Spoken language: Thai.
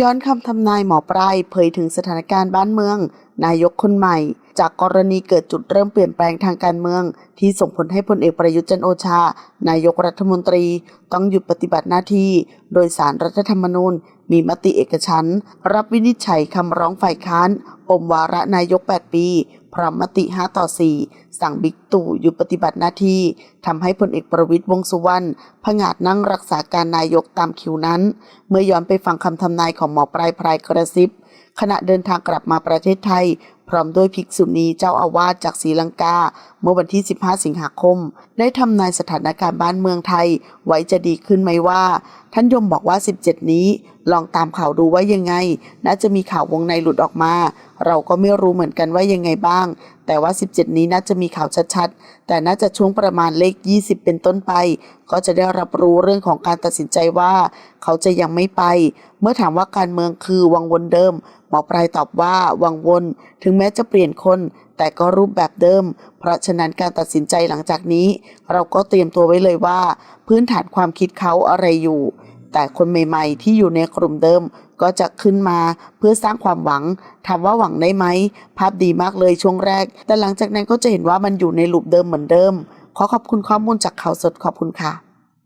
ย้อนคำทำนายหมอปลายเผยถึงสถานการณ์บ้านเมือง นายกคนใหม่ จากกรณีเกิดจุดเริ่มเปลี่ยนแปลงทางการเมือง ที่ส่งผลให้พลเอกประยุทธ์จันโอชา นายกรัฐมนตรี ต้องหยุดปฏิบัติหน้าที่ โดยสารรัฐธรรมนูญ มีมติเอกฉันรับวินิจฉัยคำร้องฝ่ายค้านปมวาระนายก 8 ปี พร้อมมติ 5 ต่อ 4 สั่งบิ๊กตู่หยุดปฏิบัติหน้าที่ทำให้พลเอกประวิตยวงษ์สุวรรณผงาดนั่งรักษาการนายกตามคิวนั้น เมื่อย้อนไปฟังคำทำนายของหมอปลายพรายกระซิบขณะเดินทางกลับมาประเทศไทย พร้อมด้วยภิกษุณีเจ้าอาวาสจากศรีลังกา เมื่อวันที่ 15 สิงหาคม ได้ทำนายสถานการณ์บ้านเมืองไทย ไว้จะดีขึ้นไหมว่า ท่านยมบอกว่า 17 นี้ ลองตามข่าวดูว่ายังไง น่าจะมีข่าววงในหลุดออกมา เราก็ไม่รู้เหมือนกันว่ายังไงบ้าง แต่ว่า 17 นี้น่าจะมีข่าวชัดๆ แต่น่าจะช่วงประมาณเลข 20 เป็นต้นไป ก็จะได้รับรู้เรื่องของการตัดสินใจว่า เขาจะยังไม่ไป เมื่อถามว่าการเมืองคือวังวนเดิม หมอปลายตอบว่าวังวน ถึงแม้จะเปลี่ยนคนแต่ก็รูปแบบเดิม เพราะฉะนั้นการตัดสินใจหลังจากนี้ เราก็เตรียมตัวไว้เลยว่า พื้นฐานความคิดเขาอะไรอยู่ แต่คนใหม่ๆ ที่อยู่ในกลุ่มเดิมก็จะขึ้นมาเพื่อสร้างความหวังถามว่าหวังได้ไหม ภาพดีมากเลยช่วงแรก แต่หลังจากนั้นก็จะเห็นว่ามันอยู่ในลูปเดิมเหมือนเดิม ขอขอบคุณข้อมูลจากข่าวสดขอบคุณค่ะ